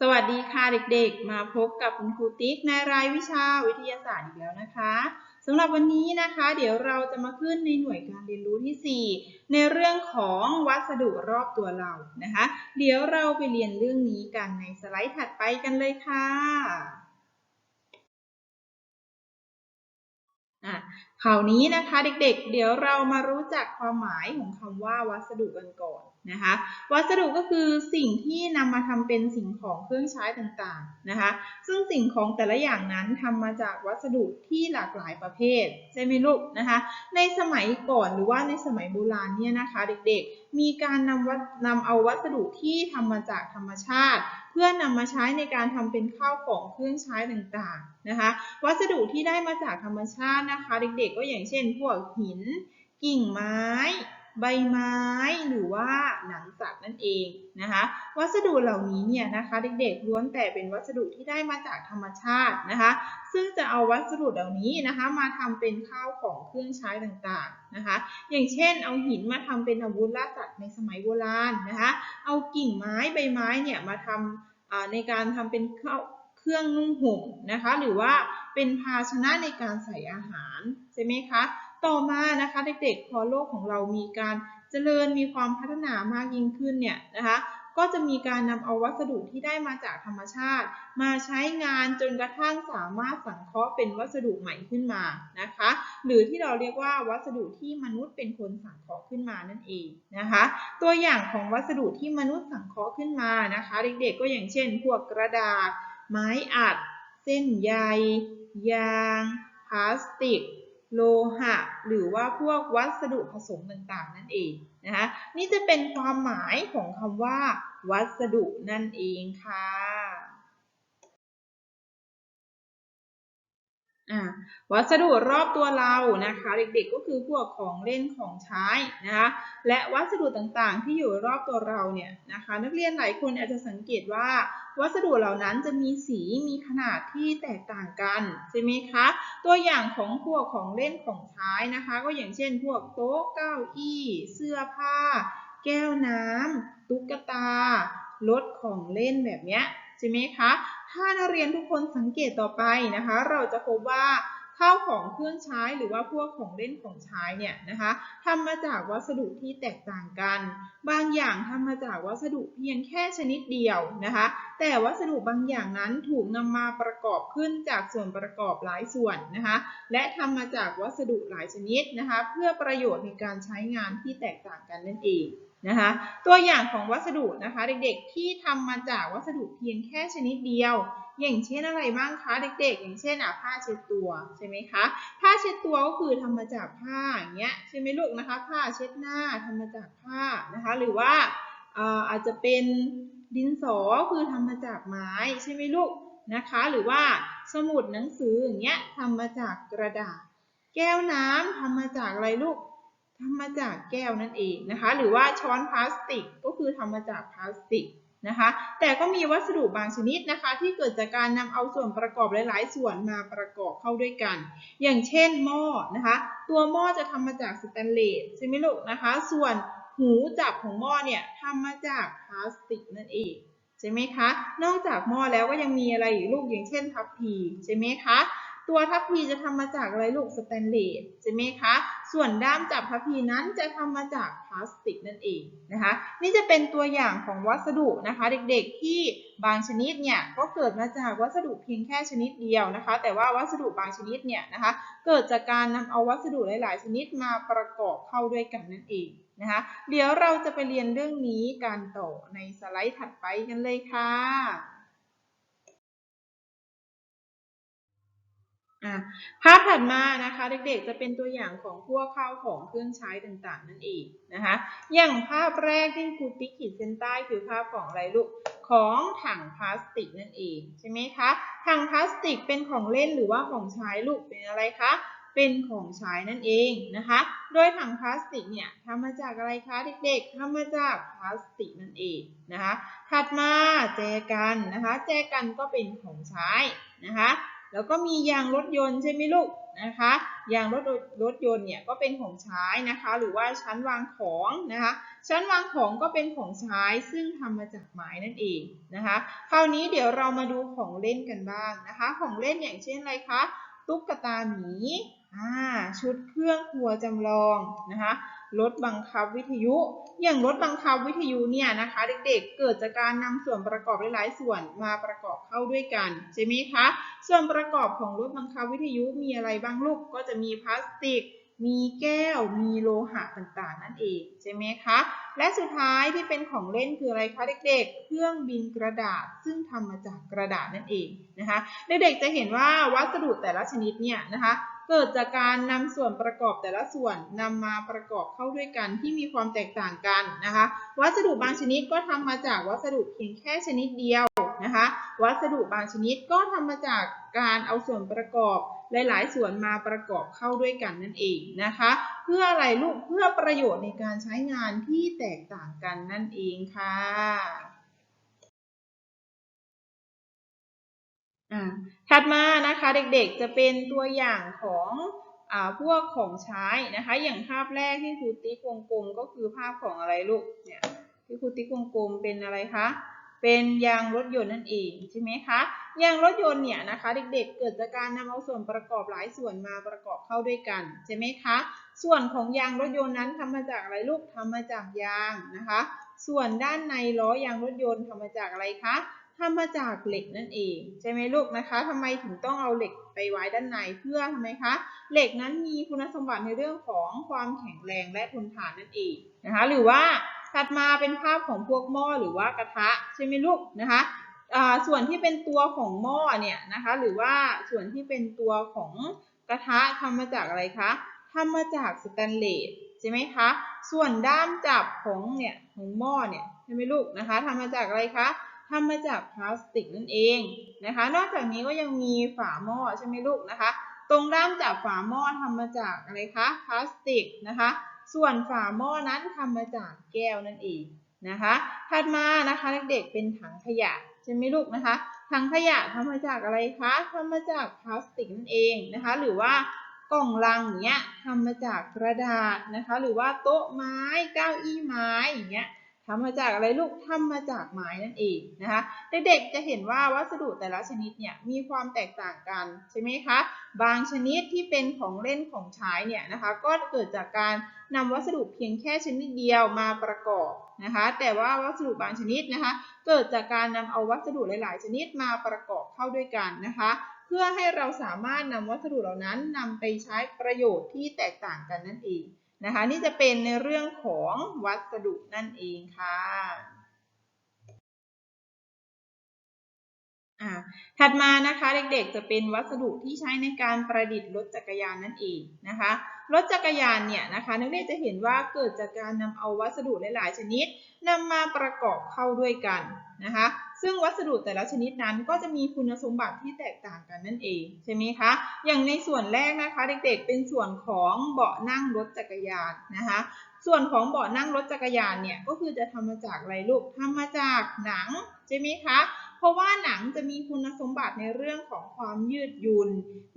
สวัสดีค่ะเด็กๆ มาพบกับคุณครูติ๊กในรายวิชาวิทยาศาสตร์อีกแล้วนะคะสำหรับวันนี้นะคะ เดี๋ยวเราจะมาขึ้นในหน่วยการเรียนรู้ที่ 4 ในเรื่องของวัสดุรอบตัวเรานะคะ เดี๋ยวเราไปเรียนเรื่องนี้กันในสไลด์ถัดไปกันเลยค่ะ อะคราวนี้นะคะเด็กๆเดี๋ยวเรามารู้จักความหมายของคำว่าวัสดุกันก่อนนะคะ วัสดุก็คือสิ่งที่นำมาทำเป็นสิ่งของเครื่องใช้ต่างๆนะคะ ซึ่งสิ่งของแต่ละอย่างนั้นทำมาจากวัสดุที่หลากหลายประเภทใช่ไหมลูกนะคะ ในสมัยก่อนหรือว่าในสมัยโบราณเนี่ยนะคะ เด็กๆ มีการนำวัดนำเอาวัสดุที่ทำมาจากธรรมชาติ เพื่อนำมาใช้ในการทำเป็นข้าวของเครื่องใช้ต่างๆนะคะ วัสดุที่ได้มาจากธรรมชาตินะคะ เด็กๆ ก็อย่างเช่น พวกหิน กิ่งไม้ ใบไม้หรือว่าหนังสัตว์นั่นเองนะคะ วัสดุเหล่านี้เนี่ยนะคะเด็กๆล้วนแต่เป็นวัสดุที่ได้มาจากธรรมชาตินะคะ ซึ่งจะเอาวัสดุเหล่านี้นะคะ มาทำเป็นข้าวของเครื่องใช้ต่างๆนะคะ อย่างเช่น เอาหินมาทำเป็นอาวุธล่าสัตว์ในสมัยโบราณนะคะ เอากิ่งไม้ใบไม้เนี่ยมาทำในการทำเป็นข้าวเครื่องนุ่งห่มนะคะ หรือว่าเป็นภาชนะในการใส่อาหารใช่ไหมคะ ต่อมานะคะเด็กๆพอโลกของเรามีการเจริญมีความพัฒนามากยิ่งขึ้นเนี่ยนะคะก็จะมีการนำเอาวัสดุที่ได้มาจากธรรมชาติ มาใช้งานจนกระทั่งสามารถสังเคราะห์เป็นวัสดุใหม่ขึ้นมานะคะ หรือที่เราเรียกว่าวัสดุที่มนุษย์เป็นคนสังเคราะห์ขึ้นมานั่นเองนะคะ ตัวอย่างของวัสดุที่มนุษย์สังเคราะห์ขึ้นมานะคะ เด็กๆก็อย่างเช่น พวกกระดาษ ไม้อัด เส้นใยยางพลาสติก โลหะ หรือว่าพวกวัสดุผสมต่างๆนั่นเองนะคะนี่จะเป็นความหมายของคำว่า วัสดุนั่นเองค่ะ วัสดุรอบตัวเรานะคะ เด็กๆก็คือพวกของเล่นของใช้นะคะและวัสดุต่างๆ ที่อยู่รอบตัวเราเนี่ยนะคะ นักเรียนหลายคนอาจจะสังเกตว่า วัสดุเหล่านั้นจะมีสีมีขนาดที่แตกต่างกันใช่ไหมคะตัวอย่างของพวกของเล่นของใช้นะคะ ก็อย่างเช่น พวกโต๊ะเก้าอี้ เสื้อผ้า แก้วน้ำตุ๊กตารถของเล่นแบบเนี้ยใช่ไหมคะ ถ้านักเรียนทุกคนสังเกตต่อไปนะคะ เราจะพบว่าข้าวของเครื่องใช้หรือว่าพวกของเล่นของใช้เนี่ยนะคะทำมาจากวัสดุที่แตกต่างกัน บางอย่างทำมาจากวัสดุเพียงแค่ชนิดเดียวนะคะ แต่วัสดุบางอย่างนั้นถูกนำมาประกอบขึ้นจากส่วนประกอบหลายส่วนนะคะ และทำมาจากวัสดุหลายชนิดนะคะ เพื่อประโยชน์ในการใช้งานที่แตกต่างกันนั่นเอง นะคะตัวอย่างของวัสดุนะคะเด็กๆที่ทำมาจากวัสดุเพียงแค่ชนิดเดียว อย่างเช่นอะไรบ้างคะเด็กๆ อย่างเช่นอะผ้าเช็ดตัวใช่ไหมคะผ้าเช็ดตัวก็คือทำมาจากผ้าอย่างเงี้ยใช่ไหมลูกนะคะผ้าเช็ดหน้าทำมาจากผ้านะคะหรือว่าอาจจะเป็นดินสอคือทำมาจากไม้ใช่ไหมลูกนะคะหรือว่าสมุดหนังสืออย่างเงี้ยทำมาจากกระดาษ แก้วน้ำทำมาจากอะไรลูก ทำมาจากแก้วนั่นเองนะคะ หรือว่าช้อนพลาสติกก็คือทำมาจากพลาสติกนะคะ แต่ก็มีวัสดุบางชนิดนะคะ ที่เกิดจากการนำเอาส่วนประกอบหลาย ๆ ส่วนมาประกอบเข้าด้วยกัน อย่างเช่นหม้อนะคะ ตัวหม้อจะทำมาจากสแตนเลสใช่ไหมลูกนะคะ ส่วนหูจับของหม้อเนี่ยทำมาจากพลาสติกนั่นเองใช่ไหมคะ นอกจากหม้อแล้วก็ยังมีอะไรอีกลูกอย่างเช่นทัพพีใช่ไหมคะ ตัวทัพพีจะทำมาจากอะไรลูกสแตนเลสใช่ไหมคะ ส่วนด้ามจับทัพพีนั้นจะทำมาจากพลาสติกนั่นเองนะคะ นี่จะเป็นตัวอย่างของวัสดุนะคะ เด็กๆที่บางชนิดเนี่ยก็เกิดมาจากวัสดุเพียงแค่ชนิดเดียวนะคะ แต่ว่าวัสดุบางชนิดเนี่ยนะคะ เกิดจากการนำเอาวัสดุหลาย ๆ ชนิดมาประกอบเข้าด้วยกันนั่นเองนะคะ เดี๋ยวเราจะไปเรียนเรื่องนี้กันต่อในสไลด์ถัดไปกันเลยค่ะ ภาพถัดมานะคะเด็กๆจะเป็นตัวอย่างของพวกข้าวของเครื่องใช้ต่างๆ นั่นเองนะคะอย่างภาพแรกที่ครูติ๊กขีดเส้นใต้คือภาพของอะไรลูกของถังพลาสติกนั่นเองใช่ไหมคะถังพลาสติกเป็นของเล่นหรือว่าของใช้ลูกเป็นอะไรคะเป็นของใช้นั่นเองนะคะ โดยถังพลาสติกเนี่ยทำมาจากอะไรคะเด็กๆทำมาจากพลาสติกนั่นเองนะคะ ถัดมาแจกันนะคะ แจกันก็เป็นของใช้นะคะ แล้วก็มียางรถยนต์ใช่ไหมลูกนะคะยางรถรถยนต์เนี่ยก็เป็นของใช้นะคะ หรือว่าชั้นวางของนะคะ ชั้นวางของก็เป็นของใช้ซึ่งทำมาจากไม้นั่นเองนะคะ คราวนี้เดี๋ยวเรามาดูของเล่นกันบ้างนะคะ ของเล่นอย่างเช่นอะไรคะตุ๊กตาหมี อ่าชุดเครื่องครัวจำลองนะคะรถบังคับวิทยุ อย่างรถบังคับวิทยุเนี่ยนะคะเด็กๆ เกิดจากการนำส่วนประกอบหลายๆส่วนมาประกอบเข้าด้วยกันใช่ไหมคะ ส่วนประกอบของรถบังคับวิทยุมีอะไรบ้างลูก ก็จะมีพลาสติก มีแก้ว มีโลหะต่างๆ นั่นเองใช่ไหมคะ และสุดท้ายที่เป็นของเล่นคืออะไรคะเด็กๆ เครื่องบินกระดาษซึ่งทำมาจากกระดาษนั่นเองนะคะ เด็กๆจะเห็นว่าวัสดุแต่ละชนิดเนี่ยนะคะ เกิดจากการนำส่วนประกอบแต่ละส่วนนำมาประกอบเข้าด้วยกันที่มีความแตกต่างกันนะคะ วัสดุบางชนิดก็ทำมาจากวัสดุเพียงแค่ชนิดเดียวนะคะ วัสดุบางชนิดก็ทำมาจากการเอาส่วนประกอบหลาย ๆ ส่วนมาประกอบเข้าด้วยกันนั่นเองนะคะ เพื่ออะไรลูกเพื่อประโยชน์ในการใช้งานที่แตกต่างกันนั่นเองค่ะ ถัดมานะคะเด็กๆจะเป็นตัวอย่างของอพวกของใช้นะคะ อย่างภาพแรกที่ครูติ๊กวงกลมก็คือภาพของอะไรลูกเนี่ยที่ครูติ๊กวงกลมเป็นอะไรคะเป็นยางรถยนต์นั่นเองใช่ไหมคะยางรถยนต์เนี่ยนะคะเด็กๆเกิดจากการนำเอาส่วนประกอบหลายส่วนมาประกอบเข้าด้วยกันใช่ไหมคะส่วนของยางรถยนต์นั้นทำมาจากอะไรลูกทำมาจากยางนะคะ ส่วนด้านในล้อยางรถยนต์ทำมาจากอะไรคะ ทำมาจากเหล็กนั่นเอง ใช่ไหมลูกนะคะทำไมถึงต้องเอาเหล็กไปไว้ด้านในเพื่อทำไมคะเหล็กนั้นมีคุณสมบัติในเรื่องของความแข็งแรงและทนทานนั่นเองนะคะหรือว่าถัดมาเป็นภาพของพวกหม้อหรือว่ากระทะใช่ไหมลูกนะคะส่วนที่เป็นตัวของหม้อเนี่ยนะคะหรือว่าส่วนที่เป็นตัวของกระทะทำมาจากอะไรคะทำมาจากสแตนเลสใช่ไหมคะส่วนด้ามจับของเนี่ยของหม้อเนี่ยใช่ไหมลูกนะคะทำมาจากอะไรคะ ทำมาจากพลาสติกนั่นเองนะคะ นอกจากนี้ก็ยังมีฝาหม้อใช่ไหมลูกนะคะ ตรงด้ามจับฝาหม้อทำมาจากอะไรคะ พลาสติกนะคะ ส่วนฝาหม้อนั้นทำมาจากแก้วนั่นเองนะคะ ถัดมานะคะเด็กๆเป็นถังขยะใช่ไหมลูกนะคะ ถังขยะทำมาจากอะไรคะทำมาจากพลาสติกนั่นเองนะคะ หรือว่ากล่องลังเงี้ยทำมาจากกระดาษนะคะ หรือว่าโต๊ะไม้เก้าอี้ไม้อย่างเงี้ย ทำมาจากอะไรลูกทำมาจากไม้นั่นเองนะคะเด็กๆจะเห็นว่าวัสดุแต่ละชนิดเนี่ยมีความแตกต่างกันใช่ไหมคะบางชนิดที่เป็นของเล่นของใช้เนี่ยนะคะก็เกิดจากการนำวัสดุเพียงแค่ชนิดเดียวมาประกอบนะคะแต่ว่าวัสดุบางชนิดนะคะเกิดจากการนำเอาวัสดุหลาย ๆ ชนิดมาประกอบเข้าด้วยกันนะคะเพื่อให้เราสามารถนำวัสดุเหล่านั้นนำไปใช้ประโยชน์ที่แตกต่างกันนั่นเอง นะคะ นี่จะเป็นในเรื่องของวัสดุนั่นเองค่ะอ่าถัดมานะคะเด็กๆจะเป็นวัสดุที่ใช้ในการประดิษฐ์รถจักรยานนั่นเองนะคะรถจักรยานเนี่ยนะคะนักเรียนจะเห็นว่าเกิดจากการนำเอาวัสดุหลายๆชนิดนำมาประกอบเข้าด้วยกันนะคะ ซึ่งวัสดุแต่ละชนิดนั้นก็จะมีคุณสมบัติที่แตกต่างกันนั่นเองใช่ไหมคะ อย่างในส่วนแรกนะคะ เด็กๆ เป็นส่วนของเบาะนั่งรถจักรยานนะคะ ส่วนของเบาะนั่งรถจักรยานเนี่ยก็คือจะทำมาจากอะไรลูกทำมาจากหนังใช่ไหมคะเพราะว่าหนังจะมีคุณสมบัติในเรื่องของความยืดหยุ่น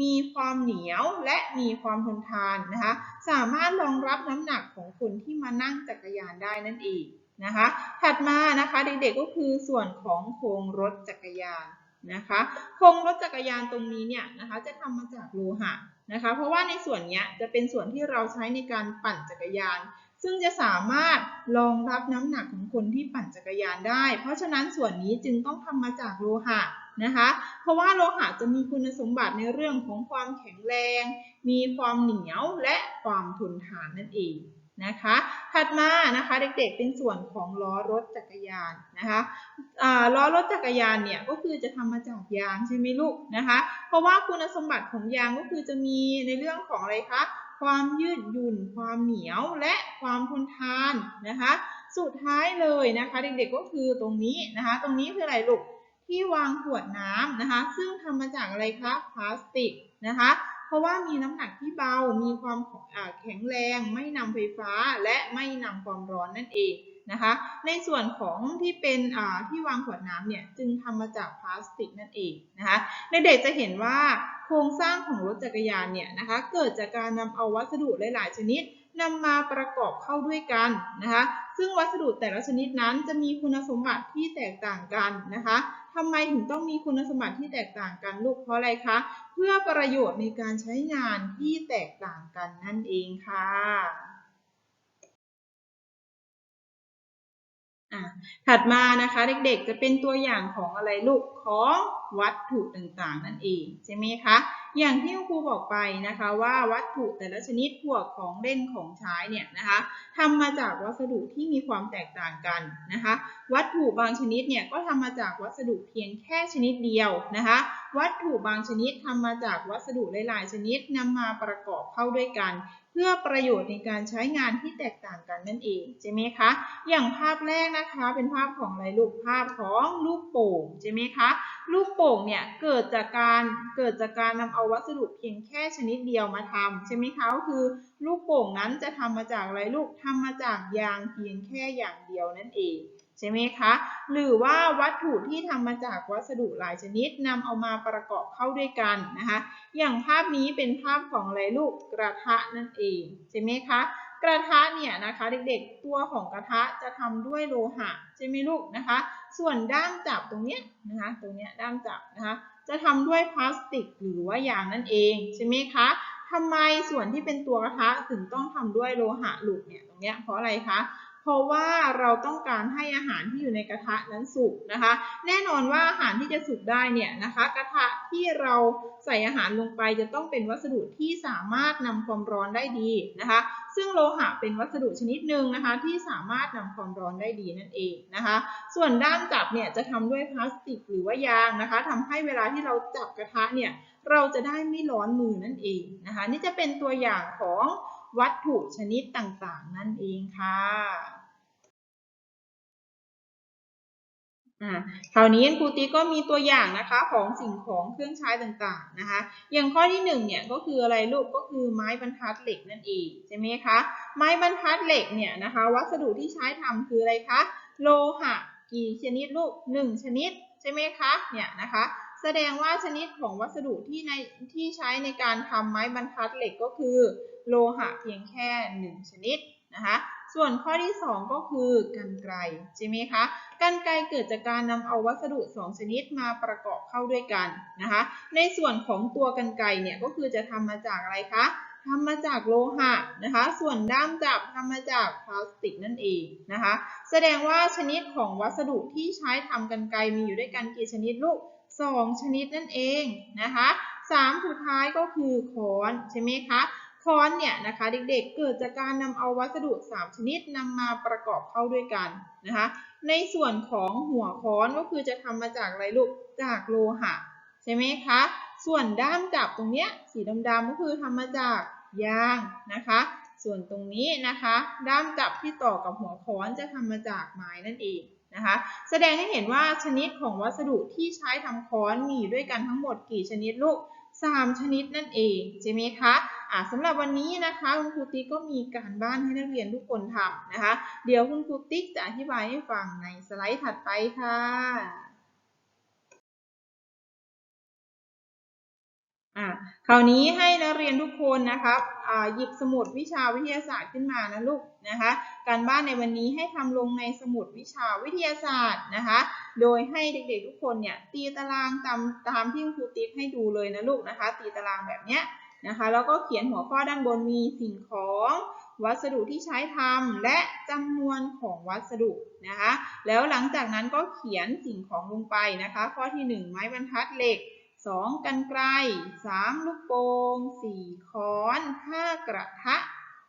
มีความเหนียวและมีความทนทานนะคะ สามารถรองรับน้ำหนักของคนที่มานั่งจักรยานได้นั่นเอง นะคะ ถัดมานะคะเด็กๆก็คือส่วนของโครงรถจักรยานนะคะโครงรถจักรยานตรงนี้เนี่ยนะคะจะทำมาจากโลหะนะคะ เพราะว่าในส่วนนี้จะเป็นส่วนที่เราใช้ในการปั่นจักรยาน ซึ่งจะสามารถรองรับน้ำหนักของคนที่ปั่นจักรยานได้ เพราะฉะนั้นส่วนนี้จึงต้องทำมาจากโลหะนะคะ เพราะว่าโลหะจะมีคุณสมบัติในเรื่องของความแข็งแรง มีความเหนียวและความทนทานนั่นเอง นะคะ ถัดมานะคะเด็กๆเป็นส่วนของล้อรถจักรยานนะคะล้อรถจักรยานเนี่ยก็คือจะทำมาจากยางใช่ไหมลูกนะคะ เพราะว่าคุณสมบัติของยางก็คือจะมีในเรื่องของอะไรคะความยืดหยุ่น ความเหนียวและความทนทานนะคะ สุดท้ายเลยนะคะ เด็กๆก็คือตรงนี้นะคะ ตรงนี้คืออะไรลูกที่วางขวดน้ำนะคะ ซึ่งทำมาจากอะไรคะพลาสติกนะคะ เพราะว่ามีน้ำหนักที่เบา มีความแข็งแรง ไม่นำไฟฟ้าและไม่นำความร้อนนั่นเองนะคะ ในส่วนของที่เป็นที่วางขวดน้ำเนี่ยจึงทำมาจากพลาสติกนั่นเองนะคะ ในเด็กจะเห็นว่าโครงสร้างของรถจักรยานเนี่ยนะคะเกิดจากการนำเอาวัสดุหลายๆชนิดนำมาประกอบเข้าด้วยกันนะคะ ซึ่งวัสดุแต่ละชนิดนั้นจะมีคุณสมบัติที่แตกต่างกันนะคะ ทำไมถึงต้องมีคุณสมบัติที่แตกต่างกันลูกเพราะอะไรคะ เพื่อประโยชน์ในการใช้งานที่แตกต่างกันนั่นเองค่ะ อะถัดมานะคะเด็กๆจะเป็นตัวอย่างของอะไรลูกของวัตถุต่างๆ นั่นเองใช่ไหมคะอย่างที่ครูบอกไปนะคะว่าวัตถุแต่ละชนิดพวกของเล่นของใช้เนี่ยนะคะทำมาจากวัสดุที่มีความแตกต่างกันนะคะ วัตถุบางชนิดเนี่ยก็ทำมาจากวัสดุเพียงแค่ชนิดเดียวนะคะ วัตถุบางชนิดทำมาจากวัสดุหลายๆ ชนิดนำมาประกอบเข้าด้วยกัน เพื่อประโยชน์ในการใช้งานที่แตกต่างกันนั่นเองใช่ไหมคะ อย่างภาพแรกนะคะเป็นภาพของอะไรลูกภาพของลูกโป่งใช่ไหมคะ ลูกโป่งเนี่ยเกิดจากการเกิดจากการนำเอาวัสดุเพียงแค่ชนิดเดียวมาทำใช่ไหมคะก็คือ ลูกโป่งนั้นจะทำมาจากอะไรลูกทำมาจากยางเพียงแค่อย่างเดียวนั่นเอง ใช่ไหมคะ หรือว่าวัตถุที่ทำมาจากวัสดุหลายชนิดนำเอามาประกอบเข้าด้วยกันนะคะ อย่างภาพนี้เป็นภาพของอะไรลูกกระทะนั่นเองใช่ไหมคะ กระทะเนี่ยนะคะเด็กๆ ตัวของกระทะจะทำด้วยโลหะใช่ไหมลูกนะคะ ส่วนด้ามจับตรงเนี้ยนะคะตรงเนี้ยด้ามจับนะคะจะทำด้วยพลาสติกหรือว่ายางนั่นเองใช่ไหมคะทำไมส่วนที่เป็นตัวกระทะถึงต้องทำด้วยโลหะหลุดเนี่ยตรงเนี้ยเพราะอะไรคะ ราะว่าเราต้องการให้อาหารที่อยู่ในกระทะนั้นสุกนะคะ แน่นอนว่าอาหารที่จะสุกได้เนี่ยนะคะ กระทะที่เราใส่อาหารลงไปจะต้องเป็นวัสดุที่สามารถนำความร้อนได้ดีนะคะ ซึ่งโลหะเป็นวัสดุชนิดหนึ่งนะคะที่สามารถนำความร้อนได้ดีนั่นเองนะคะ ส่วนด้ามจับเนี่ยจะทำด้วยพลาสติกหรือว่ายางนะคะทำให้เวลาที่เราจับกระทะเนี่ยเราจะได้ไม่ร้อนมือนั่นเองนะคะ นี่จะเป็นตัวอย่างของวัตถุชนิดต่างๆ นั่นเองค่ะ อ่าคราวนี้ครูติ๊กก็มีตัวอย่างนะคะของสิ่งของเครื่องใช้ต่างๆนะคะ อย่างข้อที่หนึ่งเนี่ยก็คืออะไรลูกก็คือไม้บรรทัดเหล็กนั่นเองใช่ไหมคะไม้บรรทัดเหล็กเนี่ยนะคะ วัสดุที่ใช้ทำคืออะไรคะโลหะกี่ชนิดลูกหนึ่งชนิดใช่ไหมคะเนี่ยนะคะแสดงว่าชนิดของวัสดุที่ในที่ใช้ในการทำไม้บรรทัดเหล็กก็คือ โลหะเพียงแค่หนึ่งชนิดนะคะ ส่วนข้อที่ 2 ก็คือกันไกรใช่ไหมคะกันไกรเกิดจากการนำเอาวัสดุ 2 ชนิดมาประกอบเข้าด้วยกันนะคะ ในส่วนของตัวกันไกรเนี่ยก็คือจะทำมาจากอะไรคะทำมาจากโลหะนะคะ ส่วนด้ามจับทำมาจากพลาสติกนั่นเองนะคะ แสดงว่าชนิดของวัสดุที่ใช้ทำกันไกรมีอยู่ด้วยกันกี่ชนิดลูก 2 ชนิดนั่นเองนะคะสามสุดท้ายก็คือค้อนใช่ไหมคะ ค้อนเนี่ยนะคะเด็กๆเกิดจากการนำเอาวัสดุ 3 ชนิดนำมาประกอบเข้าด้วยกันนะคะ ในส่วนของหัวค้อนก็คือจะทำมาจากอะไรลูกจากโลหะใช่ไหมคะ ส่วนด้ามจับตรงเนี้ยสีดำๆก็คือทำมาจากยางนะคะ ส่วนตรงนี้นะคะ ด้ามจับที่ต่อกับหัวค้อนจะทำมาจากไม้นั่นเองนะคะแสดงให้เห็นว่าชนิดของวัสดุที่ใช้ทำค้อนมีอยู่ด้วยกันทั้งหมดกี่ชนิดลูก 3 ชนิดนั่นเองใช่ไหมคะอ่าสำหรับวันนี้นะคะคุณครูติ๊กก็มีการบ้านให้นักเรียนทุกคนทำนะคะ เดี๋ยวคุณครูติ๊กจะอธิบายให้ฟังในสไลด์ถัดไปค่ะ คราวนี้ให้นักเรียนทุกคนนะครับหยิบสมุดวิชาวิทยาศาสตร์ขึ้นมานะลูกนะคะ การบ้านในวันนี้ให้ทำลงในสมุดวิชาวิทยาศาสตร์นะคะ โดยให้เด็กๆทุกคนเนี่ยตีตารางตามตามที่ครูติ๊กให้ดูเลยนะลูกนะคะ ตีตารางแบบเนี้ยนะคะ แล้วก็เขียนหัวข้อด้านบนมีสิ่งของวัสดุที่ใช้ทำและจำนวนของวัสดุนะคะ แล้วหลังจากนั้นก็เขียนสิ่งของลงไปนะคะ ข้อที่หนึ่งไม้บรรทัดเหล็ก สองกันไกลสามลูกโป่งสี่ค้อนห้ากระทะ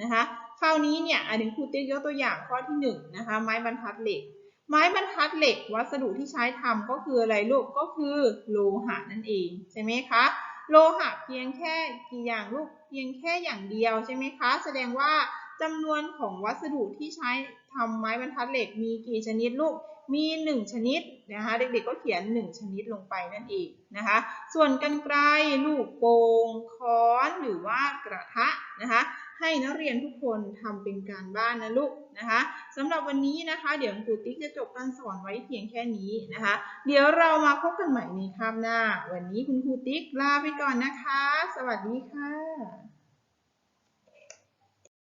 นะคะคราวนี้เนี่ยอันนี้ครูติ๊กยกตัวอย่างข้อที่หนึ่งนะคะไม้บรรทัดเหล็ก ไม้บรรทัดเหล็ก วัสดุที่ใช้ทำก็คืออะไรลูกก็คือโลหะนั่นเองใช่ไหมคะโลหะเพียงแค่กี่อย่างลูกเพียงแค่อย่างเดียวใช่ไหมคะแสดงว่าจำนวนของวัสดุที่ใช้ทำไม้บรรทัดเหล็กมีกี่ชนิดลูก มี 1 ชนิดนะคะเด็กๆก็เขียน 1 ชนิดลงไปนั่นเองนะคะส่วนกันไกลลูกโป่งค้อนหรือว่ากระทะนะคะให้นักเรียนทุกคนทำเป็นการบ้านนะลูกนะคะสำหรับวันนี้นะคะ เดี๋ยวครูติ๊กจะจบการสอนไว้เพียงแค่นี้นะคะ เดี๋ยวเรามาพบกันใหม่ในคาบหน้า วันนี้คุณครูติ๊กลาไปก่อนนะคะ สวัสดีค่ะ